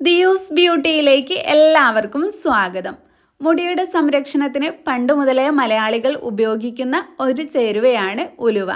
ദിയൂസ് ബ്യൂട്ടിയിലേക്ക് എല്ലാവർക്കും സ്വാഗതം. മുടിയുടെ സംരക്ഷണത്തിന് പണ്ട് മുതലേ മലയാളികൾ ഉപയോഗിക്കുന്ന ഒരു ചേരുവയാണ് ഉലുവ.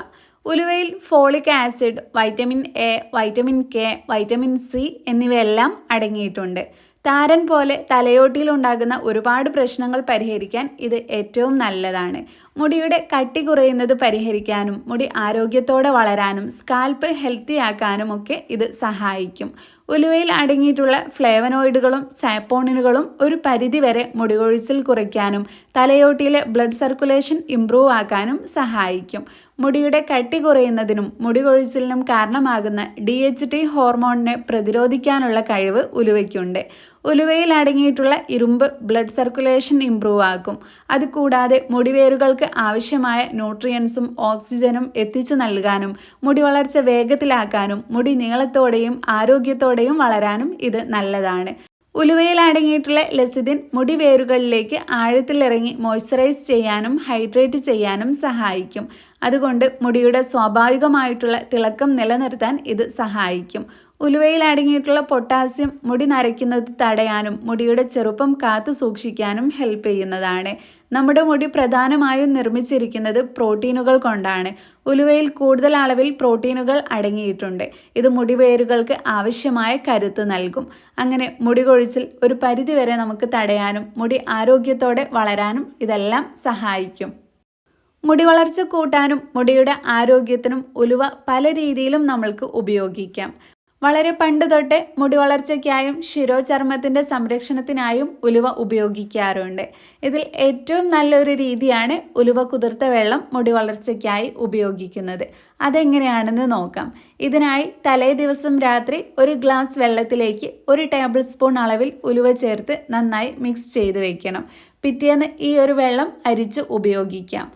ഉലുവയിൽ folic acid vitamin A vitamin K vitamin C എന്നിവയെല്ലാം അടങ്ങിയിട്ടുണ്ട്. താരൻ പോലെ തലയോട്ടിയിൽ ഉണ്ടാകുന്ന ഒരുപാട് പ്രശ്നങ്ങൾ പരിഹരിക്കാൻ ഇത് ഏറ്റവും നല്ലതാണ്. മുടിയുടെ കട്ടി കുറയുന്നത് പരിഹരിക്കാനും മുടി ആരോഗ്യത്തോടെ വളരാനും സ്കാൽപ്പ് ഹെൽത്തി ആക്കാനും ഒക്കെ ഇത് സഹായിക്കും. ഉലുവയിൽ അടങ്ങിയിട്ടുള്ള ഫ്ലേവനോയിഡുകളും സാപ്പോണിനുകളും ഒരു പരിധിവരെ മുടികൊഴിച്ചിൽ കുറയ്ക്കാനും തലയോട്ടിയിലെ ബ്ലഡ് സർക്കുലേഷൻ ഇംപ്രൂവ് ആക്കാനും സഹായിക്കും. മുടിയുടെ കട്ടി കുറയുന്നതിനും മുടികൊഴിച്ചിലിനും കാരണമാകുന്ന ഡി എച്ച് ടി ഹോർമോണിനെ പ്രതിരോധിക്കാനുള്ള കഴിവ് ഉലുവയ്ക്കുണ്ട്. ഉലുവയിൽ അടങ്ങിയിട്ടുള്ള ഇരുമ്പ് ബ്ലഡ് സർക്കുലേഷൻ ഇംപ്രൂവ് ആക്കും. അതുകൂടാതെ മുടിവേരുകൾക്ക് ആവശ്യമായ ന്യൂട്രിയൻസും ഓക്സിജനും എത്തിച്ചു നൽകാനും മുടി വളർച്ച വേഗത്തിലാക്കാനും മുടി നീളത്തോടെയും ആരോഗ്യത്തോടെയും വളരാനും ഇത് നല്ലതാണ്. ഉലുവയിൽ അടങ്ങിയിട്ടുള്ള ലസിദിൻ മുടി വേരുകളിലേക്ക് ആഴത്തിലിറങ്ങി മോയ്സ്ചറൈസ് ചെയ്യാനും ഹൈഡ്രേറ്റ് ചെയ്യാനും സഹായിക്കും. അതുകൊണ്ട് മുടിയുടെ സ്വാഭാവികമായിട്ടുള്ള തിളക്കം നിലനിർത്താൻ ഇത് സഹായിക്കും. ഉലുവയിൽ അടങ്ങിയിട്ടുള്ള പൊട്ടാസ്യം മുടി നരയ്ക്കുന്നത് തടയാനും മുടിയുടെ ചെറുപ്പം കാത്തു സൂക്ഷിക്കാനും ഹെൽപ്പ് ചെയ്യുന്നതാണ്. നമ്മുടെ മുടി പ്രധാനമായും നിർമ്മിച്ചിരിക്കുന്നത് പ്രോട്ടീനുകൾ കൊണ്ടാണ്. ഉലുവയിൽ കൂടുതൽ അളവിൽ പ്രോട്ടീനുകൾ അടങ്ങിയിട്ടുണ്ട്. ഇത് മുടിവേരുകൾക്ക് ആവശ്യമായ കരുത്ത് നൽകും. അങ്ങനെ മുടി കൊഴിച്ചിൽ ഒരു പരിധിവരെ നമുക്ക് തടയാനും മുടി ആരോഗ്യത്തോടെ വളരാനും ഇതെല്ലാം സഹായിക്കും. മുടി വളർച്ച കൂട്ടാനും മുടിയുടെ ആരോഗ്യത്തിനും ഉലുവ പല രീതിയിലും നമ്മൾക്ക് ഉപയോഗിക്കാം. വളരെ പണ്ട് തൊട്ടേ മുടി വളർച്ചയ്ക്കായും ശിരോചർമ്മത്തിന്റെ സംരക്ഷണത്തിനായും ഉലുവ ഉപയോഗിക്കാറുണ്ട്. ഇതിൽ ഏറ്റവും നല്ലൊരു രീതിയാണ് ഉലുവ കുതിർത്ത വെള്ളം മുടി വളർച്ചയ്ക്കായി ഉപയോഗിക്കുന്നത്. അതെങ്ങനെയാണെന്ന് നോക്കാം. ഇതിനായി തലേ ദിവസം രാത്രി ഒരു ഗ്ലാസ് വെള്ളത്തിലേക്ക് ഒരു ടേബിൾ സ്പൂൺ അളവിൽ ഉലുവ ചേർത്ത് നന്നായി മിക്സ് ചെയ്ത് വെക്കണം. പിറ്റേന്ന് ഈ ഒരു വെള്ളം അരിച്ച് ഉപയോഗിക്കാം.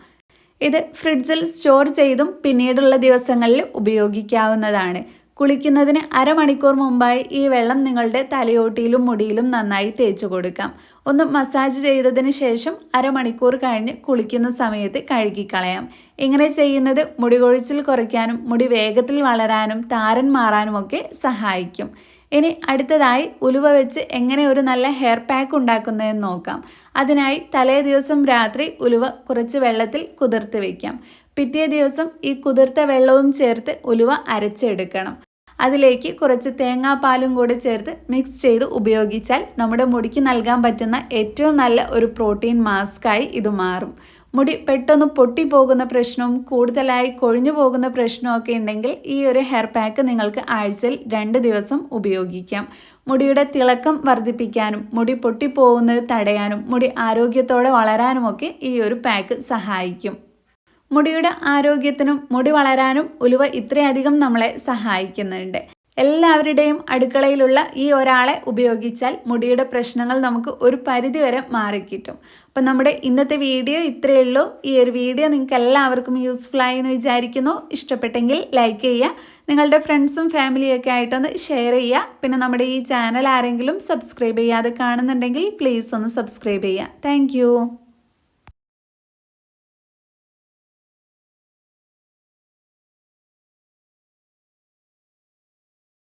ഇത് ഫ്രിഡ്ജിൽ സ്റ്റോർ ചെയ്തും പിന്നീടുള്ള ദിവസങ്ങളിൽ ഉപയോഗിക്കാവുന്നതാണ്. കുളിക്കുന്നതിന് അരമണിക്കൂർ മുമ്പായി ഈ വെള്ളം നിങ്ങളുടെ തലയോട്ടിയിലും മുടിയിലും നന്നായി തേച്ചു കൊടുക്കാം. ഒന്ന് മസാജ് ചെയ്തതിന് ശേഷം അരമണിക്കൂർ കഴിഞ്ഞ് കുളിക്കുന്ന സമയത്ത് കഴുകിക്കളയാം. ഇങ്ങനെ ചെയ്യുന്നത് മുടി കൊഴിച്ചിൽ കുറയ്ക്കാനും മുടി വേഗത്തിൽ വളരാനും താരൻ മാറാനുമൊക്കെ സഹായിക്കും. ഇനി അടുത്തതായി ഉലുവ വെച്ച് എങ്ങനെ ഒരു നല്ല ഹെയർ പാക്ക് ഉണ്ടാക്കുന്നതെന്ന് നോക്കാം. അതിനായി തലേ ദിവസം രാത്രി ഉലുവ കുറച്ച് വെള്ളത്തിൽ കുതിർത്ത് വയ്ക്കാം പിറ്റേ ദിവസം ഈ കുതിർത്ത വെള്ളവും ചേർത്ത് ഉലുവ അരച്ചെടുക്കണം. അതിലേക്ക് കുറച്ച് തേങ്ങാപ്പാലും കൂടി ചേർത്ത് മിക്സ് ചെയ്ത് ഉപയോഗിച്ചാൽ നമ്മുടെ മുടിക്ക് നൽകാൻ പറ്റുന്ന ഏറ്റവും നല്ല ഒരു പ്രോട്ടീൻ മാസ്കായി ഇത് മാറും. മുടി പെട്ടെന്ന് പൊട്ടിപ്പോകുന്ന പ്രശ്നവും കൂടുതലായി കൊഴിഞ്ഞു പോകുന്ന പ്രശ്നമൊക്കെ ഉണ്ടെങ്കിൽ ഈ ഒരു ഹെയർ പാക്ക് നിങ്ങൾക്ക് ആഴ്ചയിൽ രണ്ട് ദിവസം ഉപയോഗിക്കാം. മുടിയുടെ തിളക്കം വർദ്ധിപ്പിക്കാനും മുടി പൊട്ടിപ്പോകുന്നത് തടയാനും മുടി ആരോഗ്യത്തോടെ വളരാനുമൊക്കെ ഈ ഒരു പാക്ക് സഹായിക്കും. മുടിയുടെ ആരോഗ്യത്തിനും മുടി വളരാനും ഉലുവ ഇത്രയധികം നമ്മളെ സഹായിക്കുന്നുണ്ട്. എല്ലാവരുടെയും അടുക്കളയിലുള്ള ഈ ഒരാളെ ഉപയോഗിച്ചാൽ മുടിയുടെ പ്രശ്നങ്ങൾ നമുക്ക് ഒരു പരിധിവരെ മാറിക്കിട്ടും. അപ്പം നമ്മുടെ ഇന്നത്തെ വീഡിയോ ഇത്രയേ ഉള്ളൂ. ഈ ഒരു വീഡിയോ നിങ്ങൾക്ക് എല്ലാവർക്കും യൂസ്ഫുൾ ആയി എന്ന് വിചാരിക്കുന്നു. ഇഷ്ടപ്പെട്ടെങ്കിൽ ലൈക്ക് ചെയ്യുക നിങ്ങളുടെ ഫ്രണ്ട്സും ഫാമിലിയൊക്കെ ആയിട്ടൊന്ന് ഷെയർ ചെയ്യുക. പിന്നെ നമ്മുടെ ഈ ചാനൽ ആരെങ്കിലും സബ്സ്ക്രൈബ് ചെയ്യാതെ കാണുന്നുണ്ടെങ്കിൽ പ്ലീസ് ഒന്ന് സബ്സ്ക്രൈബ് ചെയ്യുക. താങ്ക്